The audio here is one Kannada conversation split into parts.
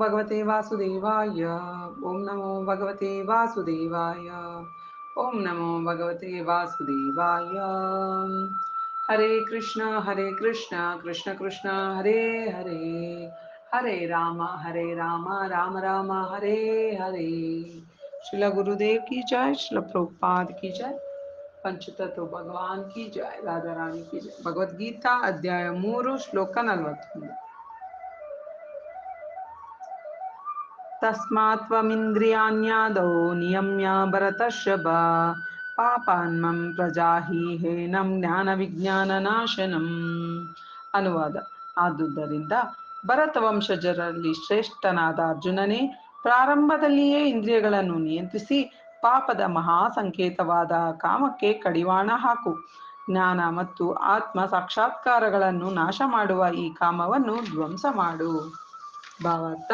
ಭಗವತೆ ವಾಸುದೇವಾಯ ಓಂ ನಮೋ ಭಗವತೆ ವಾಸುದೇವಾಯ ಓಂ ನಮೋ ಭಗವತೆ ವಾಸುದೇವಾಯ ಹರೇ ಕೃಷ್ಣ ಹರೇ ಕೃಷ್ಣ ಕೃಷ್ಣ ಕೃಷ್ಣ ಹರೇ ಹರೇ ಹರೇ ರಾಮ ಹರೇ ರಾಮ ರಾಮ ರಾಮ ಹರೇ ಹರೇ ಶಿಲ ಗುರುದೇವ್ की जय शिल प्रभुपाद की जय ಪಂಚತತ್ವ ಭಗವಾನ್ ಕಿ ಜಯ ರಾಧಾರಾಣಿ ಕಿ ಜಯ ಭಗವದ್ಗೀತಾ ಅಧ್ಯಾಯ ಮೂರು ಶ್ಲೋಕ ನಲವತ್ತೊಂದು ತಸ್ಮಾತ್ ತ್ವಮಿಂದ್ರಿಯಾಣ್ಯಾದೌ ನಿಯಮ್ಯ ಭರತರ್ಷಭ ಪಾಪಾನ್ಮಂ ಪ್ರಜಾಹಿ ಹೇನಂ ಜ್ಞಾನ ವಿಜ್ಞಾನ ನಾಶನಂ ಅನುವಾದ ಆದುದರಿಂದ ಭರತ ವಂಶಜರಲ್ಲಿ ಶ್ರೇಷ್ಠನಾದ ಅರ್ಜುನನೇ ಪ್ರಾರಂಭದಲ್ಲಿಯೇ ಇಂದ್ರಿಯಗಳನ್ನು ನಿಯಂತ್ರಿಸಿ ಪಾಪದ ಮಹಾ ಸಂಕೇತವಾದ ಕಾಮಕ್ಕೆ ಕಡಿವಾಣ ಹಾಕು. ಜ್ಞಾನ ಮತ್ತು ಆತ್ಮ ಸಾಕ್ಷಾತ್ಕಾರಗಳನ್ನು ನಾಶ ಮಾಡುವ ಈ ಕಾಮವನ್ನು ಧ್ವಂಸ ಮಾಡು. ಭಾವಾರ್ಥ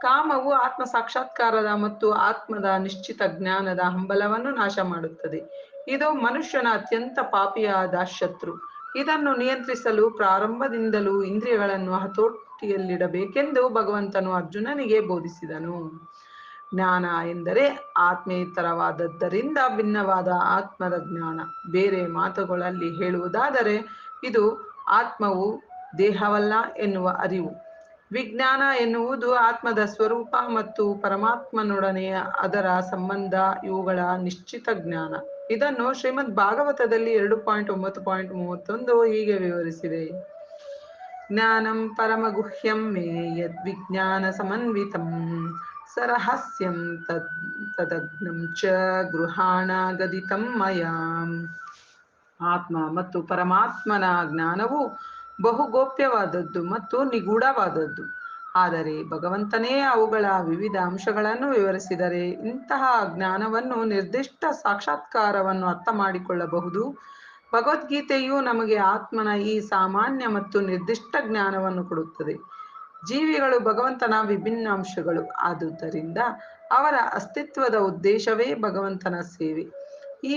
ಕಾಮವು ಆತ್ಮ ಸಾಕ್ಷಾತ್ಕಾರದ ಮತ್ತು ಆತ್ಮದ ನಿಶ್ಚಿತ ಜ್ಞಾನದ ಹಂಬಲವನ್ನು ನಾಶ ಮಾಡುತ್ತದೆ. ಇದು ಮನುಷ್ಯನ ಅತ್ಯಂತ ಪಾಪಿಯಾದ ಶತ್ರು ಇದನ್ನು ನಿಯಂತ್ರಿಸಲು ಪ್ರಾರಂಭದಿಂದಲೂ ಇಂದ್ರಿಯಗಳನ್ನು ಹತೋಟಿಯಲ್ಲಿಡಬೇಕೆಂದು ಭಗವಂತನು ಅರ್ಜುನನಿಗೆ ಬೋಧಿಸಿದನು. ಜ್ಞಾನ ಎಂದರೆ ಆತ್ಮೇತರವಾದದ್ದರಿಂದ ಭಿನ್ನವಾದ ಆತ್ಮದ ಜ್ಞಾನ. ಬೇರೆ ಮಾತುಗಳಲ್ಲಿ ಹೇಳುವುದಾದರೆ, ಇದು ಆತ್ಮವು ದೇಹವಲ್ಲ ಎನ್ನುವ ಅರಿವು. ವಿಜ್ಞಾನ ಎನ್ನುವುದು ಆತ್ಮದ ಸ್ವರೂಪ ಮತ್ತು ಪರಮಾತ್ಮನೊಡನೆ ಅದರ ಸಂಬಂಧ ಇವುಗಳ ನಿಶ್ಚಿತ ಜ್ಞಾನ. ಇದನ್ನು ಶ್ರೀಮದ್ ಭಾಗವತದಲ್ಲಿ ಎರಡು ಪಾಯಿಂಟ್ ಒಂಬತ್ತು ಪಾಯಿಂಟ್ ಮೂವತ್ತೊಂದು ಹೀಗೆ ವಿವರಿಸಿದೆ. ಜ್ಞಾನಂ ಪರಮಗುಹ್ಯಂ ಮೇ ಯದ್ ವಿಜ್ಞಾನ ಸಮನ್ವಿತಂ ಸರಹಸ್ಯಂ ತದ್ ತದಗ್ನಂ ಚ ಗೃಹಾಣ ಗದಿತಂ ಮಯಾಂ. ಆತ್ಮ ಮತ್ತು ಪರಮಾತ್ಮನ ಜ್ಞಾನವು ಬಹುಗೋಪ್ಯವಾದದ್ದು ಮತ್ತು ನಿಗೂಢವಾದದ್ದು. ಆದರೆ ಭಗವಂತನೇ ಅವುಗಳ ವಿವಿಧ ಅಂಶಗಳನ್ನು ವಿವರಿಸಿದರೆ ಇಂತಹ ಜ್ಞಾನವನ್ನು ನಿರ್ದಿಷ್ಟ ಸಾಕ್ಷಾತ್ಕಾರವನ್ನು ಅರ್ಥ ಮಾಡಿಕೊಳ್ಳಬಹುದು ಭಗವದ್ಗೀತೆಯು ನಮಗೆ ಆತ್ಮನ ಈ ಸಾಮಾನ್ಯ ಮತ್ತು ನಿರ್ದಿಷ್ಟ ಜ್ಞಾನವನ್ನು ಕೊಡುತ್ತದೆ. ಜೀವಿಗಳು ಭಗವಂತನ ವಿಭಿನ್ನ ಅಂಶಗಳು. ಆದುದರಿಂದ ಅವರ ಅಸ್ತಿತ್ವದ ಉದ್ದೇಶವೇ ಭಗವಂತನ ಸೇವೆ. ಈ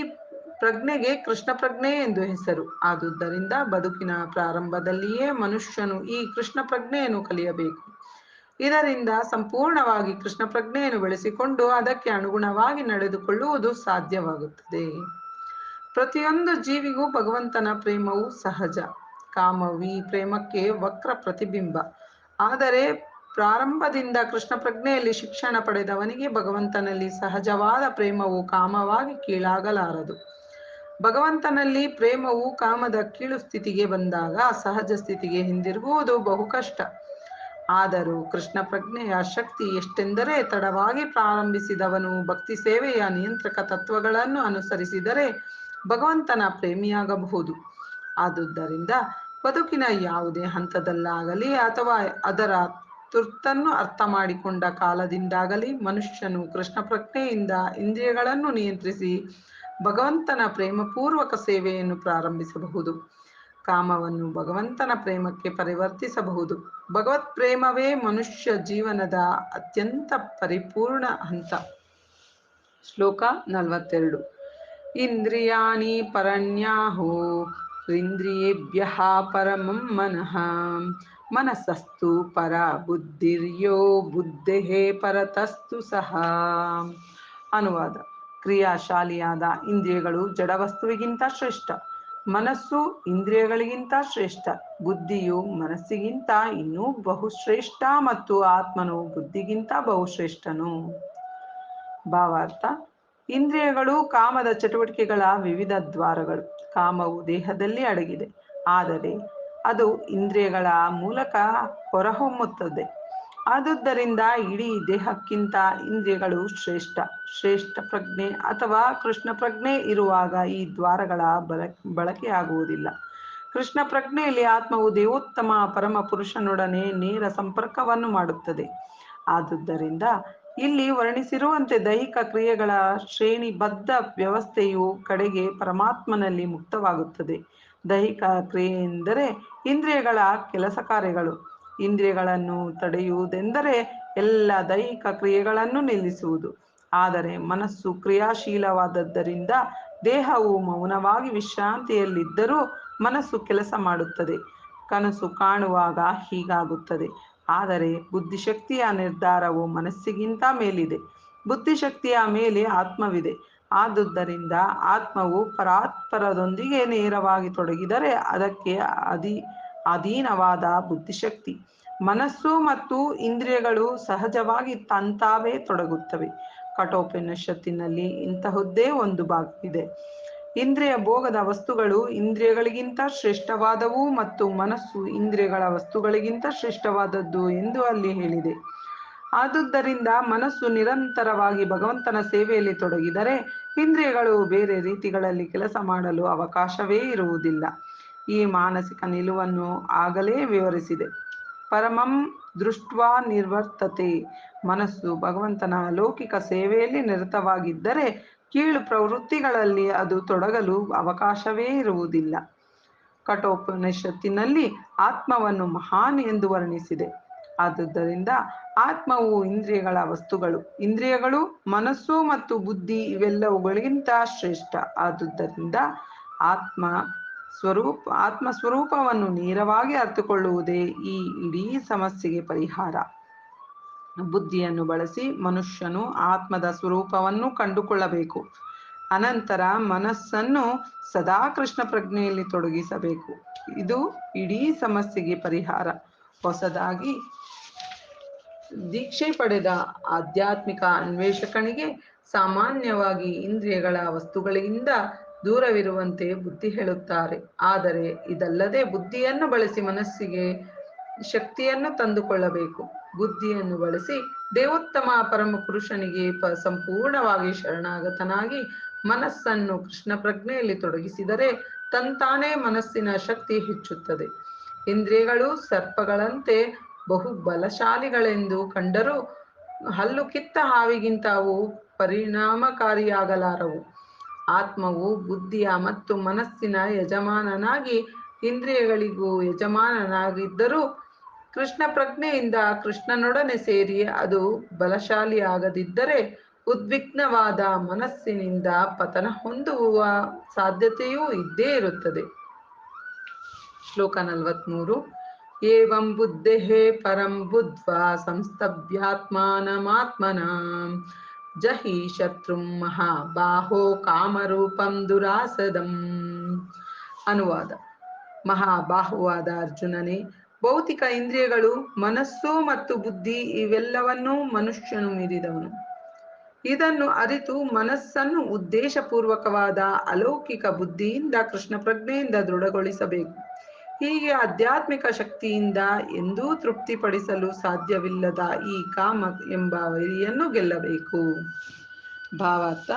ಪ್ರಜ್ಞೆಗೆ ಕೃಷ್ಣ ಪ್ರಜ್ಞೆ ಎಂದು ಹೆಸರು. ಆದುದರಿಂದ ಬದುಕಿನ ಪ್ರಾರಂಭದಲ್ಲಿಯೇ ಮನುಷ್ಯನು ಈ ಕೃಷ್ಣ ಪ್ರಜ್ಞೆಯನ್ನು ಕಲಿಯಬೇಕು. ಇದರಿಂದ ಸಂಪೂರ್ಣವಾಗಿ ಕೃಷ್ಣ ಪ್ರಜ್ಞೆಯನ್ನು ಬೆಳೆಸಿಕೊಂಡು ಅದಕ್ಕೆ ಅನುಗುಣವಾಗಿ ನಡೆದುಕೊಳ್ಳುವುದು ಸಾಧ್ಯವಾಗುತ್ತದೆ. ಪ್ರತಿಯೊಂದು ಜೀವಿಗೂ ಭಗವಂತನ ಪ್ರೇಮವು ಸಹಜ. ಕಾಮವು ಪ್ರೇಮಕ್ಕೆ ವಕ್ರ ಪ್ರತಿಬಿಂಬ. ಆದರೆ ಪ್ರಾರಂಭದಿಂದ ಕೃಷ್ಣ ಪ್ರಜ್ಞೆಯಲ್ಲಿ ಶಿಕ್ಷಣ ಪಡೆದವನಿಗೆ ಭಗವಂತನಲ್ಲಿ ಸಹಜವಾದ ಪ್ರೇಮವು ಕಾಮವಾಗಿ ಕೀಳಾಗಲಾರದು. ಭಗವಂತನಲ್ಲಿ ಪ್ರೇಮವು ಕಾಮದ ಕೀಳು ಸ್ಥಿತಿಗೆ ಬಂದಾಗ ಸಹಜ ಸ್ಥಿತಿಗೆ ಹಿಂದಿರುಗುವುದು ಬಹು ಕಷ್ಟ. ಆದರೂ ಕೃಷ್ಣ ಪ್ರಜ್ಞೆಯ ಶಕ್ತಿ ಎಷ್ಟೆಂದರೆ ತಡವಾಗಿ ಪ್ರಾರಂಭಿಸಿದವನು ಭಕ್ತಿ ಸೇವೆಯ ನಿಯಂತ್ರಕ ತತ್ವಗಳನ್ನು ಅನುಸರಿಸಿದರೆ ಭಗವಂತನ ಪ್ರೇಮಿಯಾಗಬಹುದು. ಆದುದರಿಂದ ಬದುಕಿನ ಯಾವುದೇ ಹಂತದಲ್ಲಾಗಲಿ ಅಥವಾ ಅದರ ತುರ್ತನ್ನು ಅರ್ಥ ಮಾಡಿಕೊಂಡ ಕಾಲದಿಂದಾಗಲಿ ಮನುಷ್ಯನು ಕೃಷ್ಣ ಪ್ರಜ್ಞೆಯಿಂದ ಇಂದ್ರಿಯಗಳನ್ನು ನಿಯಂತ್ರಿಸಿ ಭಗವಂತನ ಪ್ರೇಮಪೂರ್ವಕ ಸೇವೆಯನ್ನು ಪ್ರಾರಂಭಿಸಬಹುದು. ಕಾಮವನ್ನು ಭಗವಂತನ ಪ್ರೇಮಕ್ಕೆ ಪರಿವರ್ತಿಸಬಹುದು. ಭಗವತ್ ಪ್ರೇಮವೇ ಮನುಷ್ಯ ಜೀವನದ ಅತ್ಯಂತ ಪರಿಪೂರ್ಣ ಹಂತ. ಶ್ಲೋಕ ನಲವತ್ತೆರಡು. ಇಂದ್ರಿಯಾಣಿ ಪರಣ್ಯಾಹೋ ಇಂದ್ರಿಯೇಭ್ಯ ಪರಮಂ ಮನಃ. ಮನಸ್ಸಸ್ತು ಪರ ಬುದ್ಧಿರ್ಯೋ ಬುದ್ಧೇ ಪರತಸ್ತು ಸಹ. ಅನುವಾದ. ಕ್ರಿಯಾಶಾಲಿಯಾದ ಇಂದ್ರಿಯಗಳು ಜಡವಸ್ತುವಿಗಿಂತ ಶ್ರೇಷ್ಠ, ಮನಸ್ಸು ಇಂದ್ರಿಯಗಳಿಗಿಂತ ಶ್ರೇಷ್ಠ, ಬುದ್ಧಿಯು ಮನಸ್ಸಿಗಿಂತ ಇನ್ನೂ ಬಹುಶ್ರೇಷ್ಠ ಮತ್ತು ಆತ್ಮನು ಬುದ್ಧಿಗಿಂತ ಬಹುಶ್ರೇಷ್ಠನು. ಭಾವಾರ್ಥ, ಇಂದ್ರಿಯಗಳು ಕಾಮದ ಚಟುವಟಿಕೆಗಳ ವಿವಿಧ ದ್ವಾರಗಳು. ಕಾಮವು ದೇಹದಲ್ಲಿ ಅಡಗಿದೆ, ಆದರೆ ಅದು ಇಂದ್ರಿಯಗಳ ಮೂಲಕ ಹೊರಹೊಮ್ಮುತ್ತದೆ. ಆದುದರಿಂದ ಇಡೀ ದೇಹಕ್ಕಿಂತ ಇಂದ್ರಿಯಗಳು ಶ್ರೇಷ್ಠ ಶ್ರೇಷ್ಠ ಪ್ರಜ್ಞೆ ಅಥವಾ ಕೃಷ್ಣ ಪ್ರಜ್ಞೆ ಇರುವಾಗ ಈ ದ್ವಾರಗಳ ಬಲ ಬಳಕೆಯಾಗುವುದಿಲ್ಲ. ಕೃಷ್ಣ ಪ್ರಜ್ಞೆಯಲ್ಲಿ ಆತ್ಮವು ದೇವೋತ್ತಮ ಪರಮ ಪುರುಷನೊಡನೆ ನೇರ ಸಂಪರ್ಕವನ್ನು ಮಾಡುತ್ತದೆ. ಆದುದರಿಂದ ಇಲ್ಲಿ ವರ್ಣಿಸಿರುವಂತೆ ದೈಹಿಕ ಕ್ರಿಯೆಗಳ ಶ್ರೇಣಿಬದ್ಧ ವ್ಯವಸ್ಥೆಯು ಕಡೆಗೆ ಪರಮಾತ್ಮನಲ್ಲಿ ಮುಕ್ತವಾಗುತ್ತದೆ. ದೈಹಿಕ ಕ್ರಿಯೆ ಎಂದರೆ ಇಂದ್ರಿಯಗಳ ಕೆಲಸ ಕಾರ್ಯಗಳು. ಇಂದ್ರಿಯಗಳನ್ನು ತಡೆಯುವುದೆಂದರೆ ಎಲ್ಲ ದೈಹಿಕ ಕ್ರಿಯೆಗಳನ್ನು ನಿಲ್ಲಿಸುವುದು. ಆದರೆ ಮನಸ್ಸು ಕ್ರಿಯಾಶೀಲವಾದದ್ದರಿಂದ ದೇಹವು ಮೌನವಾಗಿ ವಿಶ್ರಾಂತಿಯಲ್ಲಿದ್ದರೂ ಮನಸ್ಸು ಕೆಲಸ ಮಾಡುತ್ತದೆ. ಕನಸು ಕಾಣುವಾಗ ಹೀಗಾಗುತ್ತದೆ. ಆದರೆ ಬುದ್ಧಿಶಕ್ತಿಯ ನಿರ್ಧಾರವು ಮನಸ್ಸಿಗಿಂತ ಮೇಲಿದೆ. ಬುದ್ಧಿಶಕ್ತಿಯ ಮೇಲೆ ಆತ್ಮವಿದೆ. ಆದುದರಿಂದ ಆತ್ಮವು ಪರಾತ್ಪರದೊಂದಿಗೆ ನೇರವಾಗಿ ತೊಡಗಿದರೆ ಅದಕ್ಕೆ ಅಧೀ ಅಧೀನವಾದ ಬುದ್ಧಿಶಕ್ತಿ. ಮನಸ್ಸು ಮತ್ತು ಇಂದ್ರಿಯಗಳು ಸಹಜವಾಗಿ ತಂತಾವೇ ತೊಡಗುತ್ತವೆ. ಕಠೋಪನಿಷತ್ತಿನಲ್ಲಿ ಇಂತಹದ್ದೇ ಒಂದು ಭಾಗವಿದೆ ಇಂದ್ರಿಯ ಭೋಗದ ವಸ್ತುಗಳು ಇಂದ್ರಿಯಗಳಿಗಿಂತ ಶ್ರೇಷ್ಠವಾದವು ಮತ್ತು ಮನಸ್ಸು ಇಂದ್ರಿಯಗಳ ವಸ್ತುಗಳಿಗಿಂತ ಶ್ರೇಷ್ಠವಾದದ್ದು ಎಂದು ಅಲ್ಲಿ ಹೇಳಿದೆ. ಆದುದರಿಂದ ಮನಸ್ಸು ನಿರಂತರವಾಗಿ ಭಗವಂತನ ಸೇವೆಯಲ್ಲಿ ತೊಡಗಿದರೆ ಇಂದ್ರಿಯಗಳು ಬೇರೆ ರೀತಿಗಳಲ್ಲಿ ಕೆಲಸ ಮಾಡಲು ಅವಕಾಶವೇ ಇರುವುದಿಲ್ಲ. ಈ ಮಾನಸಿಕ ನಿಲುವನ್ನು ಆಗಲೇ ವಿವರಿಸಿದೆ. ಪರಮಂ ದೃಷ್ಟ್ವಾ ನಿರ್ವರ್ತತೆ. ಮನಸ್ಸು ಭಗವಂತನ ಅಲೌಕಿಕ ಸೇವೆಯಲ್ಲಿ ನಿರತವಾಗಿದ್ದರೆ ಕೀಳು ಪ್ರವೃತ್ತಿಗಳಲ್ಲಿ ಅದು ತೊಡಗಲು ಅವಕಾಶವೇ ಇರುವುದಿಲ್ಲ. ಕಠೋಪನಿಷತ್ತಿನಲ್ಲಿ ಆತ್ಮವನ್ನು ಮಹಾನ್ ಎಂದು ವರ್ಣಿಸಿದೆ. ಆದುದರಿಂದ ಆತ್ಮವು ಇಂದ್ರಿಯಗಳ ವಸ್ತುಗಳು. ಇಂದ್ರಿಯಗಳು, ಮನಸ್ಸು ಮತ್ತು ಬುದ್ಧಿ ಇವೆಲ್ಲವುಗಳಿಗಿಂತ ಶ್ರೇಷ್ಠ. ಆದುದರಿಂದ ಆತ್ಮ ಸ್ವರೂಪ ಆತ್ಮ ಸ್ವರೂಪವನ್ನು ನೇರವಾಗಿ ಅರ್ಥಕೊಳ್ಳುವುದೇ ಈ ಇಡೀ ಸಮಸ್ಯೆಗೆ ಪರಿಹಾರ. ಬುದ್ಧಿಯನ್ನು ಬಳಸಿ ಮನುಷ್ಯನು ಆತ್ಮದ ಸ್ವರೂಪವನ್ನು ಕಂಡುಕೊಳ್ಳಬೇಕು. ಅನಂತರ ಮನಸ್ಸನ್ನು ಸದಾ ಕೃಷ್ಣ ಪ್ರಜ್ಞೆಯಲ್ಲಿ ತೊಡಗಿಸಬೇಕು. ಇದು ಇಡೀ ಸಮಸ್ಯೆಗೆ ಪರಿಹಾರ. ಹೊಸದಾಗಿ ದೀಕ್ಷೆ ಪಡೆದ ಆಧ್ಯಾತ್ಮಿಕ ಅನ್ವೇಷಕನಿಗೆ ಸಾಮಾನ್ಯವಾಗಿ ಇಂದ್ರಿಯಗಳ ವಸ್ತುಗಳಿಂದ ದೂರವಿರುವಂತೆ ಬುದ್ಧಿ ಹೇಳುತ್ತಾರೆ. ಆದರೆ ಇದಲ್ಲದೆ ಬುದ್ಧಿಯನ್ನು ಬಳಸಿ ಮನಸ್ಸಿಗೆ ಶಕ್ತಿಯನ್ನು ತಂದುಕೊಳ್ಳಬೇಕು. ಬುದ್ಧಿಯನ್ನು ಬಳಸಿ ದೇವೋತ್ತಮ ಪರಮ ಪುರುಷನಿಗೆ ಪ ಸಂಪೂರ್ಣವಾಗಿ ಶರಣಾಗತನಾಗಿ ಮನಸ್ಸನ್ನು ಕೃಷ್ಣ ಪ್ರಜ್ಞೆಯಲ್ಲಿ ತೊಡಗಿಸಿದರೆ ತಂತಾನೇ ಮನಸ್ಸಿನ ಶಕ್ತಿ ಹೆಚ್ಚುತ್ತದೆ. ಇಂದ್ರಿಯಗಳು ಸರ್ಪಗಳಂತೆ ಬಹು ಬಲಶಾಲಿಗಳೆಂದು ಕಂಡರೂ ಹಲ್ಲು ಕಿತ್ತ ಹಾವಿಗಿಂತ ಅವು ಪರಿಣಾಮಕಾರಿಯಾಗಲಾರವು. ಆತ್ಮವು ಬುದ್ಧಿಯ ಮತ್ತು ಮನಸ್ಸಿನ ಯಜಮಾನನಾಗಿ, ಇಂದ್ರಿಯಗಳಿಗೂ ಯಜಮಾನನಾಗಿದ್ದರೂ ಕೃಷ್ಣ ಪ್ರಜ್ಞೆಯಿಂದ ಕೃಷ್ಣನೊಡನೆ ಸೇರಿ ಅದು ಬಲಶಾಲಿಯಾಗದಿದ್ದರೆ ಉದ್ವಿಗ್ನವಾದ ಮನಸ್ಸಿನಿಂದ ಪತನ ಹೊಂದುವ ಸಾಧ್ಯತೆಯೂ ಇದ್ದೇ ಇರುತ್ತದೆ. ಶ್ಲೋಕ ನಲವತ್ಮೂರು. ಏವಂ ಬುದ್ಧೇ ಪರಂ ಬುದ್ಧ್ವಾ ಸಂಸ್ತಭ್ಯಾತ್ಮಾನಮಾತ್ಮನ. ಜಹಿ ಶತ್ರುಂ ಮಹಾಬಾಹೋ ಕಾಮರೂಪಂ ದುರಾಸದಂ ಅನುವಾದ ಮಹಾಬಾಹುವಾದ ಅರ್ಜುನನೇ ಭೌತಿಕ ಇಂದ್ರಿಯಗಳು, ಮನಸ್ಸು ಮತ್ತು ಬುದ್ಧಿ ಇವೆಲ್ಲವನ್ನೂ ಮನುಷ್ಯನು ಮೀರಿದವನು ಇದನ್ನು ಅರಿತು ಮನಸ್ಸನ್ನು ಉದ್ದೇಶಪೂರ್ವಕವಾದ ಅಲೌಕಿಕ ಬುದ್ಧಿಯಿಂದ, ಕೃಷ್ಣ ಪ್ರಜ್ಞೆಯಿಂದ ದೃಢಗೊಳಿಸಬೇಕು. ಹೀಗೆ ಆಧ್ಯಾತ್ಮಿಕ ಶಕ್ತಿಯಿಂದ ಎಂದೂ ತೃಪ್ತಿಪಡಿಸಲು ಸಾಧ್ಯವಿಲ್ಲದ ಈ ಕಾಮ ಎಂಬ ವೈರಿಯನ್ನು ಗೆಲ್ಲಬೇಕು. ಭಾವಾರ್ಥ,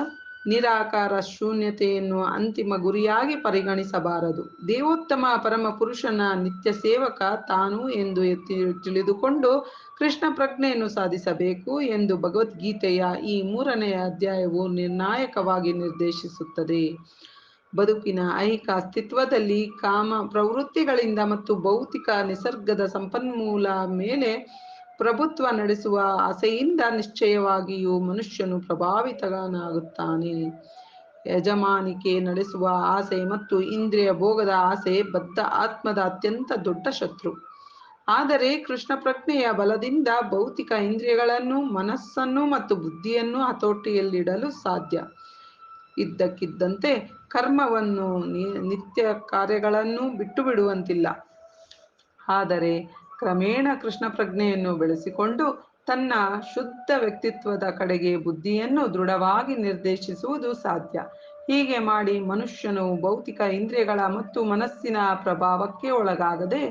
ನಿರಾಕಾರ ಶೂನ್ಯತೆಯನ್ನು ಅಂತಿಮ ಗುರಿಯಾಗಿ ಪರಿಗಣಿಸಬಾರದು. ದೇವೋತ್ತಮ ಪರಮ ಪುರುಷನ ನಿತ್ಯ ಸೇವಕ ತಾನು ಎಂದು ತಿಳಿದುಕೊಂಡು ಕೃಷ್ಣ ಪ್ರಜ್ಞೆಯನ್ನು ಸಾಧಿಸಬೇಕು ಎಂದು ಭಗವದ್ಗೀತೆಯ ಈ ಮೂರನೆಯ ಅಧ್ಯಾಯವು ನಿರ್ಣಾಯಕವಾಗಿ ನಿರ್ದೇಶಿಸುತ್ತದೆ. ಬದುಕಿನ ಐಹಿಕ ಅಸ್ತಿತ್ವದಲ್ಲಿ ಕಾಮ ಪ್ರವೃತ್ತಿಗಳಿಂದ ಮತ್ತು ಭೌತಿಕ ನಿಸರ್ಗದ ಸಂಪನ್ಮೂಲ ಮೇಲೆ ಪ್ರಭುತ್ವ ನಡೆಸುವ ಆಸೆಯಿಂದ ನಿಶ್ಚಯವಾಗಿಯೂ ಮನುಷ್ಯನು ಪ್ರಭಾವಿತನಾಗುತ್ತಾನೆ. ಯಜಮಾನಿಕೆ ನಡೆಸುವ ಆಸೆ ಮತ್ತು ಇಂದ್ರಿಯ ಭೋಗದ ಆಸೆ ಬದ್ಧ ಆತ್ಮದ ಅತ್ಯಂತ ದೊಡ್ಡ ಶತ್ರು. ಆದರೆ ಕೃಷ್ಣ ಪ್ರಜ್ಞೆಯ ಬಲದಿಂದ ಭೌತಿಕ ಇಂದ್ರಿಯಗಳನ್ನು, ಮನಸ್ಸನ್ನು ಮತ್ತು ಬುದ್ಧಿಯನ್ನು ಹತೋಟಿಯಲ್ಲಿಡಲು ಸಾಧ್ಯ. ಇದ್ದಕ್ಕಿದ್ದಂತೆ ಕರ್ಮವನ್ನು ನಿತ್ಯ ಕಾರ್ಯಗಳನ್ನು ಬಿಟ್ಟು ಬಿಡುವಂತಿಲ್ಲ. ಆದರೆ ಕ್ರಮೇಣ ಕೃಷ್ಣ ಪ್ರಜ್ಞೆಯನ್ನು ಬೆಳೆಸಿಕೊಂಡು ತನ್ನ ಶುದ್ಧ ವ್ಯಕ್ತಿತ್ವದ ಕಡೆಗೆ ಬುದ್ಧಿಯನ್ನು ದೃಢವಾಗಿ ನಿರ್ದೇಶಿಸುವುದು ಸಾಧ್ಯ. ಹೀಗೆ ಮಾಡಿ ಮನುಷ್ಯನು ಭೌತಿಕ ಇಂದ್ರಿಯಗಳ ಮತ್ತು ಮನಸ್ಸಿನ ಪ್ರಭಾವಕ್ಕೆ ಒಳಗಾಗದೆ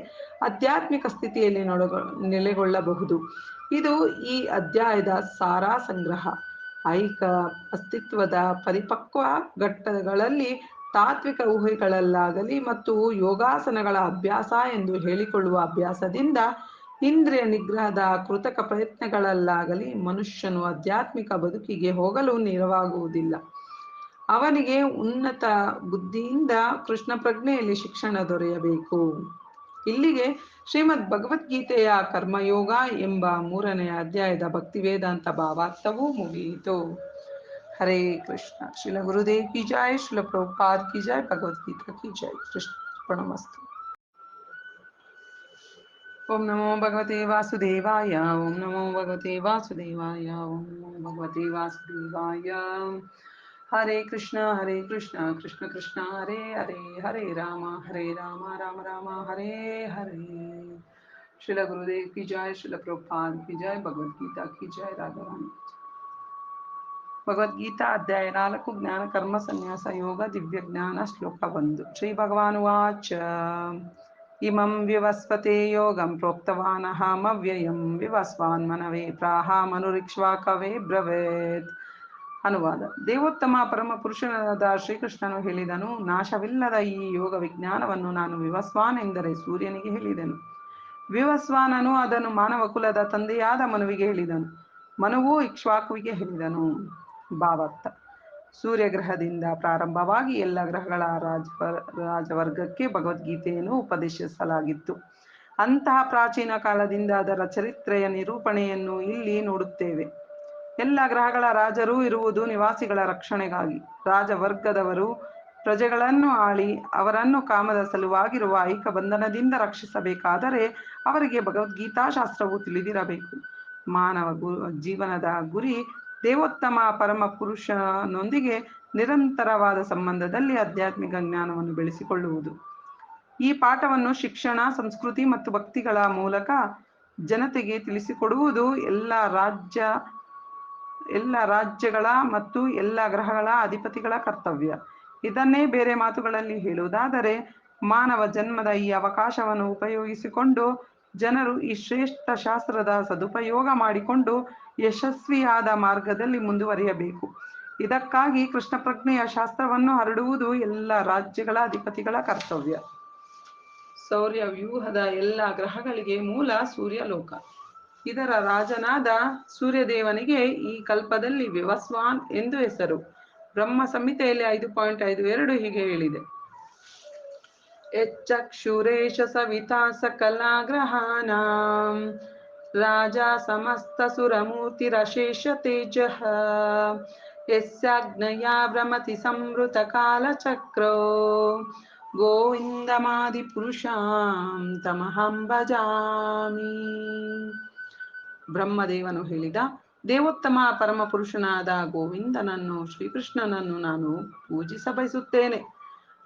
ಆಧ್ಯಾತ್ಮಿಕ ಸ್ಥಿತಿಯಲ್ಲಿ ನೆಲೆಗೊಳ್ಳಬಹುದು. ಇದು ಈ ಅಧ್ಯಾಯದ ಸಾರಾ ಸಂಗ್ರಹ ಐಕ ಅಸ್ತಿತ್ವದ ಪರಿಪಕ್ವ ಘಟ್ಟಗಳಲ್ಲಿ ತಾತ್ವಿಕ ಊಹೆಗಳಲ್ಲಾಗಲಿ ಮತ್ತು ಯೋಗಾಸನಗಳ ಅಭ್ಯಾಸ ಎಂದು ಹೇಳಿಕೊಳ್ಳುವ ಅಭ್ಯಾಸದಿಂದ ಇಂದ್ರಿಯ ನಿಗ್ರಹದ ಕೃತಕ ಪ್ರಯತ್ನಗಳಲ್ಲಾಗಲಿ ಮನುಷ್ಯನು ಆಧ್ಯಾತ್ಮಿಕ ಬದುಕಿಗೆ ಹೋಗಲು ನೆರವಾಗುವುದಿಲ್ಲ. ಅವನಿಗೆ ಉನ್ನತ ಬುದ್ಧಿಯಿಂದ ಕೃಷ್ಣ ಪ್ರಜ್ಞೆಯಲ್ಲಿ ಶಿಕ್ಷಣ ದೊರೆಯಬೇಕು. ಇಲ್ಲಿಗೆ ಶ್ರೀಮದ್ ಭಗವದ್ಗೀತೆಯ ಕರ್ಮಯೋಗ ಎಂಬ ಮೂರನೆಯ ಅಧ್ಯಾಯದ ಭಕ್ತಿ ವೇದಾಂತ ಭಾವಾರ್ಥವೂ ಮುಗಿಯಿತು. ಹರೇ ಕೃಷ್ಣ. ಶ್ರೀಲ ಗುರುದೇವ್ ಕಿ ಜಯ ಶ್ರೀಲ ಪ್ರಭುಪಾದ್ ಕಿ ಜಯ ಭಗವದ್ಗೀತಾ ಕಿ ಜಯ ಕೃಷ್ಣ ಪ್ರಣಮಸ್ತು ಓಂ ನಮೋ ಭಗವತೆ ವಾಸುದೇವಾಯ, ಓಂ ನಮೋ ಭಗವತೆ ವಾಸುದೇವಾಯ, ಓಂ ನಮೋ ಭಗವತೆ ವಾಸುದೇವಾಯ. ಹರೇ ಕೃಷ್ಣ ಹರೇ ಕೃಷ್ಣ ಕೃಷ್ಣ ಕೃಷ್ಣ ಹರೇ ಹರೇ ಹರೇ ರಾಮ ಹರೇ ರಾಮ ರಾಮ ರಾಮ ಹರೇ ಹರೇ ಶಿಲ ಗುರುದೇವ್ ಕಿ ಜಯ ಶಿಲ ಪ್ರಭುಪಾದ್ ಕಿ ಜಯ ಭಗವದ್ಗೀತಾ ಕಿ ಜಯ ರಾಧಾರಾಣಿ ಭಗವದ್ಗೀತಾ ಅಧ್ಯಾಯ ನಾಲ್ಕು ಜ್ಞಾನ ಕರ್ಮ ಸನ್ಯಾಸ ಯೋಗ ದಿವ್ಯ ಜ್ಞಾನ ಶ್ಲೋಕ ಒಂದು ಶ್ರೀ ಭಗವಾನ್ ವಾಚ ಇಮಂ ವಿವಸ್ವತೆ ಯೋಗಂ ಪ್ರೋಕ್ತವಾನ್ ಅಹಮವ್ಯಯಂ ವಿವಸ್ವಾನ್ ಮನವೇ ಪ್ರಾಹ ಮನುರಿಕ್ಷ್ವಾಕವೇ ಬ್ರವೇತ್ ಅನುವಾದ. ದೇವೋತ್ತಮ ಪರಮ ಪುರುಷನಾದ ಶ್ರೀಕೃಷ್ಣನು ಹೇಳಿದನು, ನಾಶವಿಲ್ಲದ ಈ ಯೋಗ ವಿಜ್ಞಾನವನ್ನು ನಾನು ವಿವಸ್ವಾನ್ ಎಂದರೆ ಸೂರ್ಯನಿಗೆ ಹೇಳಿದನು. ವಿವಸ್ವಾನನು ಅದನ್ನು ಮಾನವ ಕುಲದ ತಂದೆಯಾದ ಮನುವಿಗೆ ಹೇಳಿದನು. ಮನುವು ಇಕ್ಷ್ವಾಕುವಿಗೆ ಹೇಳಿದನು. ಭಾವಾರ್ಥ ಸೂರ್ಯಗ್ರಹದಿಂದ ಪ್ರಾರಂಭವಾಗಿ ಎಲ್ಲ ಗ್ರಹಗಳ ರಾಜ ರಾಜವರ್ಗಕ್ಕೆ ಭಗವದ್ಗೀತೆಯನ್ನು ಉಪದೇಶಿಸಲಾಗಿತ್ತು. ಅಂತಹ ಪ್ರಾಚೀನ ಕಾಲದಿಂದ ಅದರ ಚರಿತ್ರೆಯ ನಿರೂಪಣೆಯನ್ನು ಇಲ್ಲಿ ನೋಡುತ್ತೇವೆ. ಎಲ್ಲ ಗ್ರಹಗಳ ರಾಜರೂ ಇರುವುದು ನಿವಾಸಿಗಳ ರಕ್ಷಣೆಗಾಗಿ. ರಾಜವರ್ಗದವರು ಪ್ರಜೆಗಳನ್ನು ಆಳಿ ಅವರನ್ನು ಕಾಮದ ಸಲುವಾಗಿರುವ ಐಕ ಬಂಧನದಿಂದ ರಕ್ಷಿಸಬೇಕಾದರೆ ಅವರಿಗೆ ಭಗವದ್ಗೀತಾಶಾಸ್ತ್ರವು ತಿಳಿದಿರಬೇಕು. ಮಾನವ ಗು, ಜೀವನದ ಗುರಿ ದೇವೋತ್ತಮ ಪರಮ ಪುರುಷನೊಂದಿಗೆ ನಿರಂತರವಾದ ಸಂಬಂಧದಲ್ಲಿ ಆಧ್ಯಾತ್ಮಿಕ ಜ್ಞಾನವನ್ನು ಬೆಳೆಸಿಕೊಳ್ಳುವುದು. ಈ ಪಾಠವನ್ನು ಶಿಕ್ಷಣ, ಸಂಸ್ಕೃತಿ ಮತ್ತು ಭಕ್ತಿಗಳ ಮೂಲಕ ಜನತೆಗೆ ತಿಳಿಸಿಕೊಡುವುದು ಎಲ್ಲ ರಾಜ್ಯ ಎಲ್ಲ ರಾಜ್ಯಗಳ ಮತ್ತು ಎಲ್ಲ ಗ್ರಹಗಳ ಅಧಿಪತಿಗಳ ಕರ್ತವ್ಯ. ಇದನ್ನೇ ಬೇರೆ ಮಾತುಗಳಲ್ಲಿ ಹೇಳುವುದಾದರೆ, ಮಾನವ ಜನ್ಮದ ಈ ಅವಕಾಶವನ್ನು ಉಪಯೋಗಿಸಿಕೊಂಡು ಜನರು ಈ ಶ್ರೇಷ್ಠ ಶಾಸ್ತ್ರದ ಸದುಪಯೋಗ ಮಾಡಿಕೊಂಡು ಯಶಸ್ವಿಯಾದ ಮಾರ್ಗದಲ್ಲಿ ಮುಂದುವರಿಯಬೇಕು. ಇದಕ್ಕಾಗಿ ಕೃಷ್ಣ ಪ್ರಜ್ಞೆಯ ಶಾಸ್ತ್ರವನ್ನು ಹರಡುವುದು ಎಲ್ಲ ರಾಜ್ಯಗಳ ಅಧಿಪತಿಗಳ ಕರ್ತವ್ಯ. ಸೌರ್ಯ ವ್ಯೂಹದ ಎಲ್ಲ ಗ್ರಹಗಳಿಗೆ ಮೂಲ ಸೂರ್ಯಲೋಕ. ಇದರ ರಾಜನಾದ ಸೂರ್ಯದೇವನಿಗೆ ಈ ಕಲ್ಪದಲ್ಲಿ ವ್ಯವಸ್ವಾನ್ ಎಂದು ಹೆಸರು. ಬ್ರಹ್ಮ ಸಂಹಿತೆಯಲ್ಲಿ ಐದು ಪಾಯಿಂಟ್ ಐದು ಎರಡು ಹೀಗೆ ಹೇಳಿದೆ. ಎಚ್ಚಕ್ಷುರೇಶ ಸವಿತಾ ಸಕಲಾ ಗ್ರಹಾನಾಂ ರಾಜ ಸಮಸ್ತ ಸುರಮೂರ್ತಿರಶೇಷ ತೇಜ. ಯಸ್ಯಾಗ್ನಯ ಭ್ರಮತಿ ಸಂವೃತ ಕಾಲಚಕ್ರೋ ಗೋವಿಂದಮಾದಿ ಪುರುಷಾಂ ತಮಹಂ ಭಜಾಮಿ. ಬ್ರಹ್ಮದೇವನು ಹೇಳಿದ, ದೇವೋತ್ತಮ ಪರಮ ಪುರುಷನಾದ ಗೋವಿಂದನನ್ನು, ಶ್ರೀಕೃಷ್ಣನನ್ನು ನಾನು ಪೂಜಿಸ ಬಯಸುತ್ತೇನೆ.